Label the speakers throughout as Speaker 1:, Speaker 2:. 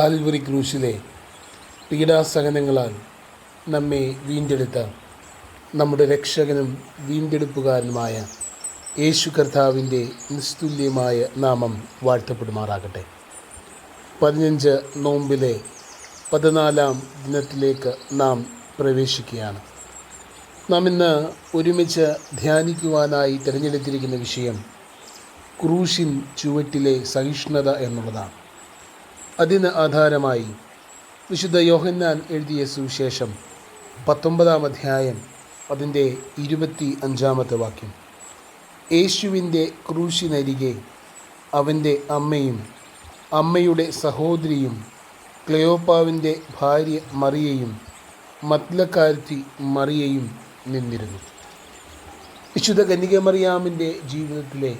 Speaker 1: Calvary ക്രൂശിലെ പീഡാസഹനങ്ങളാൽ നമ്മെ വീണ്ടെടുത്ത നമ്മുടെ രക്ഷകനും വീണ്ടെടുപ്പുകാരനുമായ യേശു കർത്താവിന്റെ നിസ്തുല്യമായ നാമം വാഴ്ത്തപ്പെടുമാറാകട്ടെ. പതിനഞ്ച് നോമ്പിലെ പതിനാലാം ദിനത്തിലേക്ക് നാം പ്രവേശിക്കുകയാണ്. നാം ഇന്ന് ഒരുമിച്ച് ധ്യാനിക്കുവാനായി തിരഞ്ഞെടുത്തിരിക്കുന്ന വിഷയം ക്രൂശിൻ ചുവട്ടിലെ സഹിഷ്ണുത എന്നുള്ളതാണ്. അതിന് ആധാരമായി. വിശുദ്ധ യോഹന്നാൻ എഴുതിയ സുവിശേഷം പത്തൊമ്പതാം അധ്യായം അതിന്റെ ഇരുപത്തി അഞ്ചാമത്തെ വാക്യം. യേശുവിന്റെ ക്രൂശിനരികെ അവന്റെ അമ്മയും അമ്മയുടെ സഹോദരിയും ക്ലെയോപ്പാവിന്റെ ഭാര്യ മറിയയും മത്ലക്കാരത്തി മറിയയും നിന്നിരുന്നു. വിശുദ്ധ കന്യകമറിയാമിന്റെ ജീവിതത്തിലെ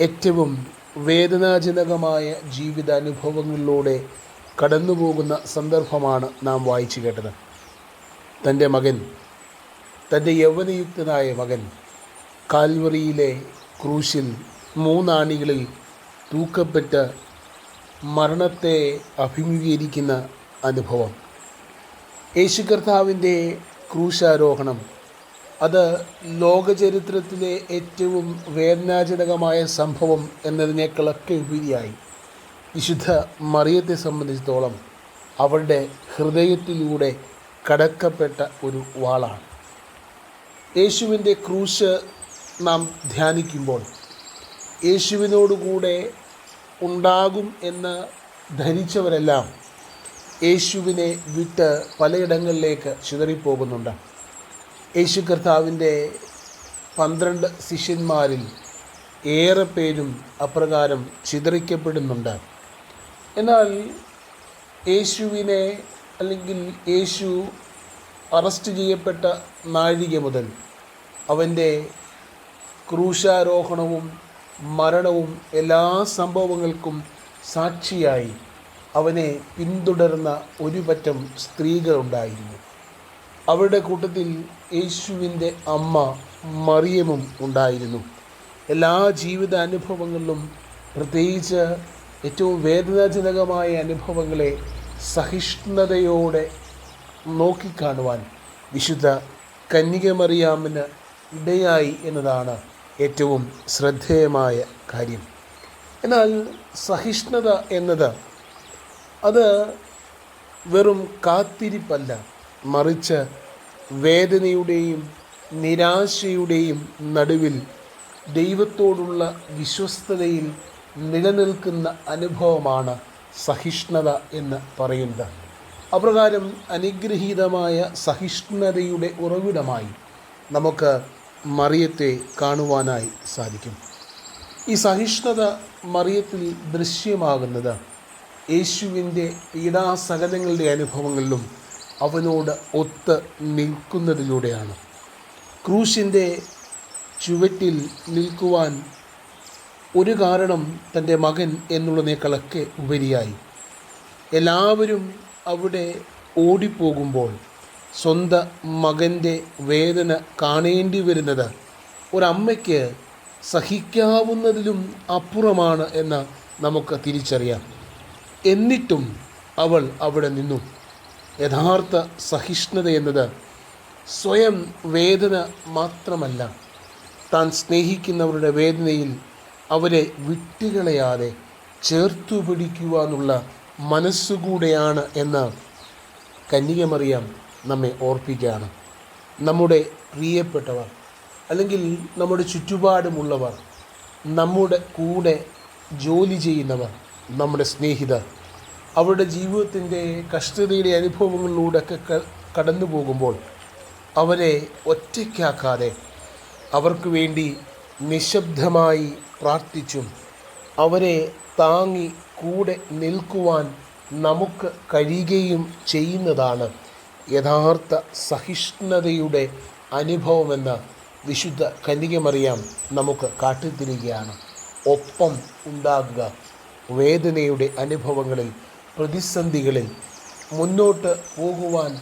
Speaker 1: ഏറ്റവും വേദനാജനകമായ ജീവിതാനുഭവങ്ങളിലൂടെ കടന്നുപോകുന്ന സന്ദർഭമാണ് നാം വായിച്ചു കേട്ടത്. തന്റെ മകൻ തന്റെ യൗവനയുക്തനായ മകൻ കാൽവറിയിലെ ക്രൂശിൽ മൂന്നാണികളിൽ തൂക്കപ്പെട്ട് മരണത്തെ അഭിമുഖീകരിക്കുന്ന അനുഭവം. യേശു കർത്താവിന്റെ ക്രൂശാരോഹണം അത് ലോകചരിത്രത്തിലെ ഏറ്റവും വേദനാജനകമായ സംഭവം എന്നതിനേക്കാളൊക്കെ ഉപരിയായി. വിശുദ്ധ മറിയത്തെ സംബന്ധിച്ചിടത്തോളം അവളുടെ ഹൃദയത്തിലൂടെ കടക്കപ്പെട്ട ഒരു വാളാണ്. യേശുവിന്റെ ക്രൂശ് നാം ധ്യാനിക്കുമ്പോൾ യേശുവിനോടുകൂടെ ഉണ്ടാകും എന്ന് ധരിച്ചവരെല്ലാം യേശുവിനെ വിട്ട് പലയിടങ്ങളിലേക്ക് ചിതറിപ്പോകുന്നുണ്ട്. യേശു കർത്താവിന്റെ പന്ത്രണ്ട് ശിഷ്യന്മാരിൽ ഏറെ പേരും അപ്രകാരം ചിതറിക്കപ്പെടുന്നുണ്ട്. എന്നാൽ യേശുവിനെ അല്ലെങ്കിൽ യേശു അറസ്റ്റ് ചെയ്യപ്പെട്ട നാഴിക മുതൽ അവന്റെ ക്രൂശാരോഹണവും മരണവും എല്ലാ സംഭവങ്ങൾക്കും സാക്ഷിയായി അവനെ പിന്തുടർന്ന ഒരുപറ്റം സ്ത്രീകളുണ്ടായിരുന്നു. അവരുടെ കൂട്ടത്തിൽ യേശുവിന്റെ അമ്മ മറിയമും ഉണ്ടായിരുന്നു. എല്ലാ ജീവിത അനുഭവങ്ങളിലും പ്രത്യേകിച്ച് ഏറ്റവും വേദനാജനകമായ അനുഭവങ്ങളെ സഹിഷ്ണുതയോടെ നോക്കിക്കാണുവാൻ വിശുദ്ധ കന്യകമറിയാമിന് ഇടയായി എന്നതാണ് ഏറ്റവും ശ്രദ്ധേയമായ കാര്യം. എന്നാൽ സഹിഷ്ണുത എന്നത് അത് വെറും കാത്തിരിപ്പല്ല. മറിച്ച് വേദനയുടെയും നിരാശയുടെയും നടുവിൽ ദൈവത്തോടുള്ള വിശ്വസ്തതയിൽ നിലനിൽക്കുന്ന അനുഭവമാണ് സഹിഷ്ണുത എന്ന് പറയുന്നത്. അപ്രകാരം അനുഗ്രഹീതമായ സഹിഷ്ണുതയുടെ ഉറവിടമായി നമുക്ക് മറിയത്തെ കാണുവാനായി സാധിക്കും. ഈ സഹിഷ്ണുത മറിയത്തിൽ ദൃശ്യമാകുന്നത് യേശുവിന്റെ പീഡാസകലങ്ങളുടെ അനുഭവങ്ങളിലും അവനോട് ഒത്ത് നിൽക്കുന്നതിലൂടെയാണ്. ക്രൂശിന്റെ ചുവട്ടിൽ നിൽക്കുവാൻ ഒരു കാരണം തന്റെ മകൻ എന്നുള്ളതിനേക്കാളൊക്കെ ഉപരിയായി. എല്ലാവരും അവിടെ ഓടിപ്പോകുമ്പോൾ സ്വന്തം മകന്റെ വേദന കാണേണ്ടി വരുന്നത് ഒരമ്മയ്ക്ക് സഹിക്കാവുന്നതിലും അപ്പുറമാണ് എന്ന് നമുക്ക് തിരിച്ചറിയാം. എന്നിട്ടും അവൾ അവിടെ നിന്നു. യഥാർത്ഥ സഹിഷ്ണുത എന്നത് സ്വയം വേദന മാത്രമല്ല താൻ സ്നേഹിക്കുന്നവരുടെ വേദനയിൽ അവരെ വിട്ടുകളയാതെ ചേർത്തു പിടിക്കുക എന്നുള്ള മനസ്സുകൂടെയാണ് എന്ന് കന്യകമറിയാം നമ്മെ ഓർപ്പിക്കുകയാണ്. നമ്മുടെ പ്രിയപ്പെട്ടവർ അല്ലെങ്കിൽ നമ്മുടെ ചുറ്റുപാടുമുള്ളവർ നമ്മുടെ കൂടെ ജോലി ചെയ്യുന്നവർ നമ്മുടെ സ്നേഹിതർ അവരുടെ ജീവിതത്തിന്റെ കഷ്ടതയുടെ അനുഭവങ്ങളിലൂടെയൊക്കെ കടന്നു പോകുമ്പോൾ അവരെ ഒറ്റയ്ക്കാക്കാതെ അവർക്ക് വേണ്ടി നിശബ്ദമായി പ്രാർത്ഥിച്ചും അവരെ താങ്ങി കൂടെ നിൽക്കുവാൻ നമുക്ക് കഴിയുകയും ചെയ്യുന്നതാണ് യഥാർത്ഥ സഹിഷ്ണുതയുടെ അനുഭവമെന്ന വിശുദ്ധ കന്യകമറിയാം നമുക്ക് കാട്ടിത്തരികയാണ്. ഒപ്പം ഉണ്ടാകുക വേദനയുടെ അനുഭവങ്ങളിൽ പ്രതിസന്ധികളിൽ മുന്നോട്ട് പോകുവാൻ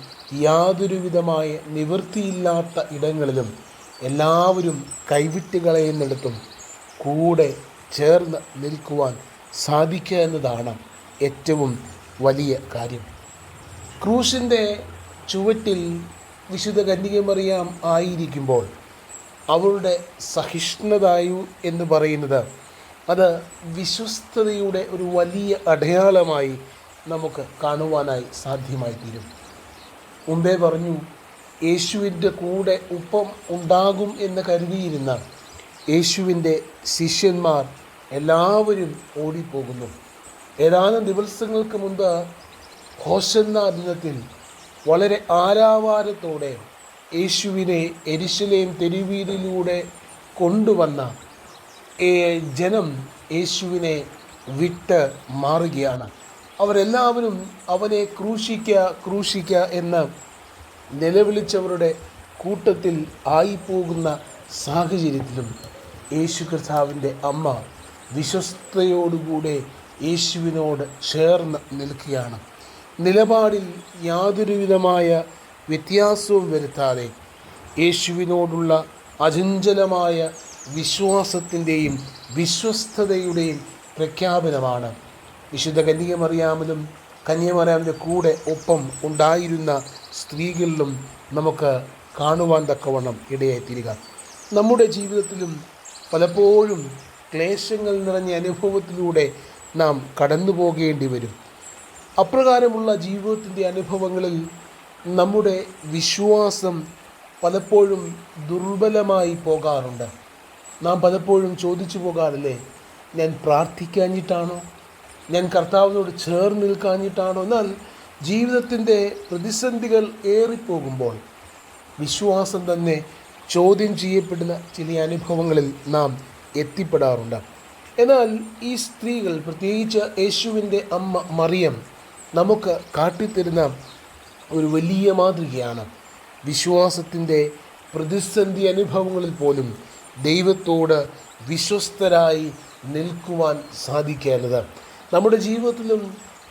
Speaker 1: യാതൊരുവിധമായ നിവൃത്തിയില്ലാത്ത ഇടങ്ങളിലും എല്ലാവരും കൈവിട്ട് കളയുന്നിടത്തും കൂടെ ചേർന്ന് നിൽക്കുവാൻ സാധിക്കുക എന്നതാണ് ഏറ്റവും വലിയ കാര്യം. ക്രൂശിന്റെ ചുവട്ടിൽ വിശുദ്ധ കന്യകമറിയാം ആയിരിക്കുമ്പോൾ അവളുടെ സഹിഷ്ണുതായു എന്ന് പറയുന്നത് അത് വിശ്വസ്തതയുടെ ഒരു വലിയ അടയാളമായി നമുക്ക് കാണുവാനായി സാധ്യമായി തീരും മുമ്പേ പറഞ്ഞു യേശുവിന്റെ കൂടെ ഒപ്പം ഉണ്ടാകും എന്ന് കരുതിയിരുന്ന യേശുവിന്റെ ശിഷ്യന്മാർ എല്ലാവരും ഓടിപ്പോകുന്നു. ഏതാനും ദിവസങ്ങൾക്ക് മുമ്പ് ഹോസന്ന ദിനത്തിൽ വളരെ ആരാവാരത്തോടെ യേശുവിനെ എരിശിലേം തെരുവീരിലൂടെ കൊണ്ടുവന്ന ജനം യേശുവിനെ വിട്ട് മാറുകയാണ്. അവരെല്ലാവരും അവനെ ക്രൂശിക്ക ക്രൂശിക്ക എന്ന് നിലവിളിച്ചവരുടെ കൂട്ടത്തിൽ ആയിപ്പോകുന്ന സാഹചര്യത്തിലും യേശു കർത്താവിന്റെ അമ്മ വിശ്വസ്തയോടുകൂടെ യേശുവിനോട് ചേർന്ന് നിൽക്കുകയാണ്. നിലപാടിൽ യാതൊരുവിധമായ വ്യത്യാസവും വരുത്താതെ യേശുവിനോടുള്ള അചഞ്ചലമായ വിശ്വാസത്തിന്റെയും വിശ്വസ്തതയുടെയും പ്രഖ്യാപനമാണ് വിശുദ്ധ കന്യകമറിയാമലും കന്യകമറിയാമിന്റെ കൂടെ ഒപ്പം ഉണ്ടായിരുന്ന സ്ത്രീകളിലും നമുക്ക് കാണുവാൻ തക്കവണ്ണം ഇടയായിത്തീരുക. നമ്മുടെ ജീവിതത്തിലും പലപ്പോഴും ക്ലേശങ്ങൾ നിറഞ്ഞ അനുഭവത്തിലൂടെ നാം കടന്നു പോകേണ്ടി വരും. അപ്രകാരമുള്ള ജീവിതത്തിന്റെ അനുഭവങ്ങളിൽ നമ്മുടെ വിശ്വാസം പലപ്പോഴും ദുർബലമായി പോകാറുണ്ട്. നാം പലപ്പോഴും ചോദിച്ചു പോകാറില്ലേ ഞാൻ പ്രാർത്ഥിക്കാഞ്ഞിട്ടാണോ? ഞാൻ കർത്താവിനോട് ചേർന്ന് നിൽക്കാഞ്ഞിട്ടാണോ എന്നാൽ ജീവിതത്തിന്റെ പ്രതിസന്ധികൾ ഏറിപ്പോകുമ്പോൾ വിശ്വാസം തന്നെ ചോദ്യം ചെയ്യപ്പെടുന്ന ചില അനുഭവങ്ങളിൽ നാം എത്തിപ്പെടാറുണ്ട്. എന്നാൽ ഈ സ്ത്രീകൾ പ്രത്യേകിച്ച് യേശുവിന്റെ അമ്മ മറിയം നമുക്ക് കാട്ടിത്തരുന്ന ഒരു വലിയ മാതൃകയാണ്. വിശ്വാസത്തിന്റെ പ്രതിസന്ധി അനുഭവങ്ങളിൽ പോലും ദൈവത്തോട് വിശ്വസ്തരായി നിൽക്കുവാൻ സാധിക്കേണ്ടത്. നമ്മുടെ ജീവിതത്തിലും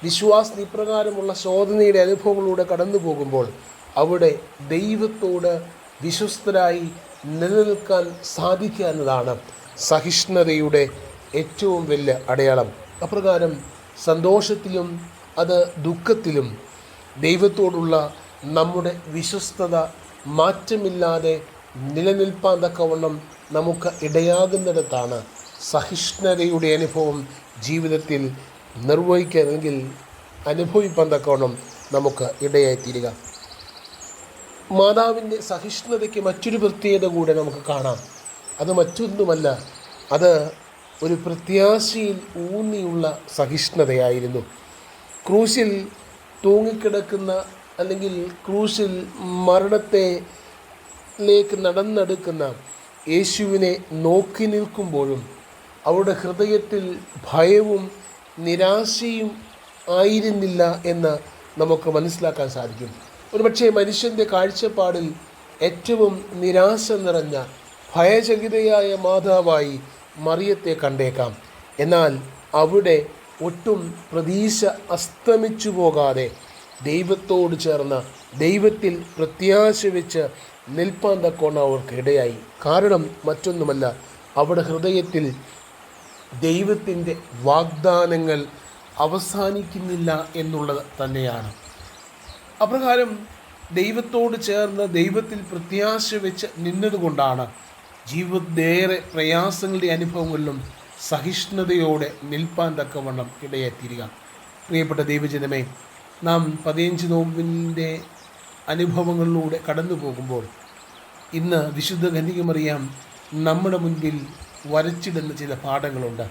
Speaker 1: വിശ്വാസം ഇപ്രകാരമുള്ള ശോധനയുടെ അനുഭവങ്ങളിലൂടെ കടന്നു പോകുമ്പോൾ അവിടെ ദൈവത്തോട് വിശ്വസ്തരായി നിലനിൽക്കാൻ സാധിക്കുക എന്നതാണ് സഹിഷ്ണുതയുടെ ഏറ്റവും വലിയ അടയാളം. അപ്രകാരം സന്തോഷത്തിലും അത് ദുഃഖത്തിലും ദൈവത്തോടുള്ള നമ്മുടെ വിശ്വസ്തത മാറ്റമില്ലാതെ നിലനിൽപ്പാൻ തക്കവണ്ണം നമുക്ക് ഇടയാകുന്നിടത്താണ് സഹിഷ്ണുതയുടെ അനുഭവം ജീവിതത്തിൽ നിർവഹിക്കണമെങ്കിൽ അനുഭവിപ്പാൻ തക്കവണ്ണം നമുക്ക് ഇടയായിത്തീരുക. മാതാവിന്റെ സഹിഷ്ണുതയ്ക്ക് മറ്റൊരു പ്രത്യേകത കൂടെ നമുക്ക് കാണാം. അത് മറ്റൊന്നുമല്ല അത് ഒരു പ്രത്യാശയിൽ ഊന്നിയുള്ള സഹിഷ്ണുതയായിരുന്നു. ക്രൂശിൽ തൂങ്ങിക്കിടക്കുന്ന അല്ലെങ്കിൽ ക്രൂശിൽ മരണത്തെ ലേക്ക് നടന്നെടുക്കുന്ന യേശുവിനെ നോക്കി നിൽക്കുമ്പോഴും അവരുടെ ഹൃദയത്തിൽ ഭയവും നിരാശയും ആയിരുന്നില്ല എന്ന് നമുക്ക് മനസ്സിലാക്കാൻ സാധിക്കും. ഒരുപക്ഷെ മനുഷ്യന്റെ കാഴ്ചപ്പാടിൽ ഏറ്റവും നിരാശ നിറഞ്ഞ ഭയചകിതയായ മാതാവായി മറിയത്തെ കണ്ടേക്കാം. എന്നാൽ അവിടെ ഒട്ടും പ്രതീക്ഷ അസ്തമിച്ചു പോകാതെ ദൈവത്തോട് ചേർന്ന് ദൈവത്തിൽ പ്രത്യാശ വെച്ച് നിൽപ്പാൻ തക്കോണം കാരണം മറ്റൊന്നുമല്ല അവിടെ ഹൃദയത്തിൽ ദൈവത്തിന്റെ വാഗ്ദാനങ്ങൾ അവസാനിക്കുന്നില്ല എന്നുള്ളത് തന്നെയാണ്. അപ്രകാരം ദൈവത്തോട് ചേർന്ന് ദൈവത്തിൽ പ്രത്യാശ വെച്ച് നിന്നതുകൊണ്ടാണ് ജീവിതത്തിലേറെ പ്രയാസങ്ങളുടെ അനുഭവങ്ങളിലും സഹിഷ്ണുതയോടെ നിൽപ്പാൻ തക്കവണ്ണം ഇടയെത്തിരിക പ്രിയപ്പെട്ട ദൈവജനമേ നാം പതിനഞ്ച് നോമ്പിന്റെ അനുഭവങ്ങളിലൂടെ കടന്നു പോകുമ്പോൾ ഇന്ന് വിശുദ്ധ ഖനികമറിയാം നമ്മുടെ മുൻപിൽ വരച്ചിടുന്ന ചില പാഠങ്ങളുണ്ട്.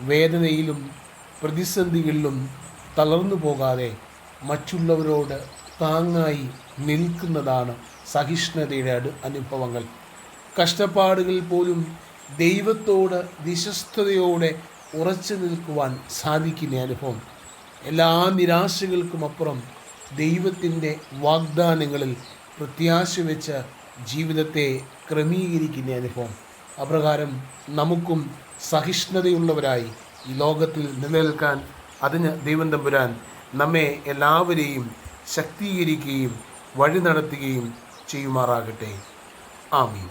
Speaker 1: വേദനയിലും പ്രതിസന്ധികളിലും തളർന്നു പോകാതെ മറ്റുള്ളവരോട് താങ്ങായി നിൽക്കുന്നതാണ് സഹിഷ്ണുതയുടെ അനുഭവങ്ങൾ. കഷ്ടപ്പാടുകളിൽ പോലും ദൈവത്തോട് വിശ്വസ്തയോടെ ഉറച്ചു നിൽക്കുവാൻ സാധിക്കുന്ന അനുഭവം. എല്ലാ നിരാശകൾക്കും അപ്പുറം ദൈവത്തിന്റെ വാഗ്ദാനങ്ങളിൽ പ്രത്യാശ വെച്ച് ജീവിതത്തെ ക്രമീകരിക്കുന്ന അനുഭവം. അപ്രകാരം നമുക്കും സഹിഷ്ണുതയുള്ളവരായി ഈ ലോകത്തിൽ നിലനിൽക്കാൻ അതിന് ദൈവം തമ്പുരാൻ നമ്മെ എല്ലാവരെയും ശക്തീകരിക്കുകയും വഴി നടത്തുകയും ചെയ്യുമാറാകട്ടെ. ആമീൻ.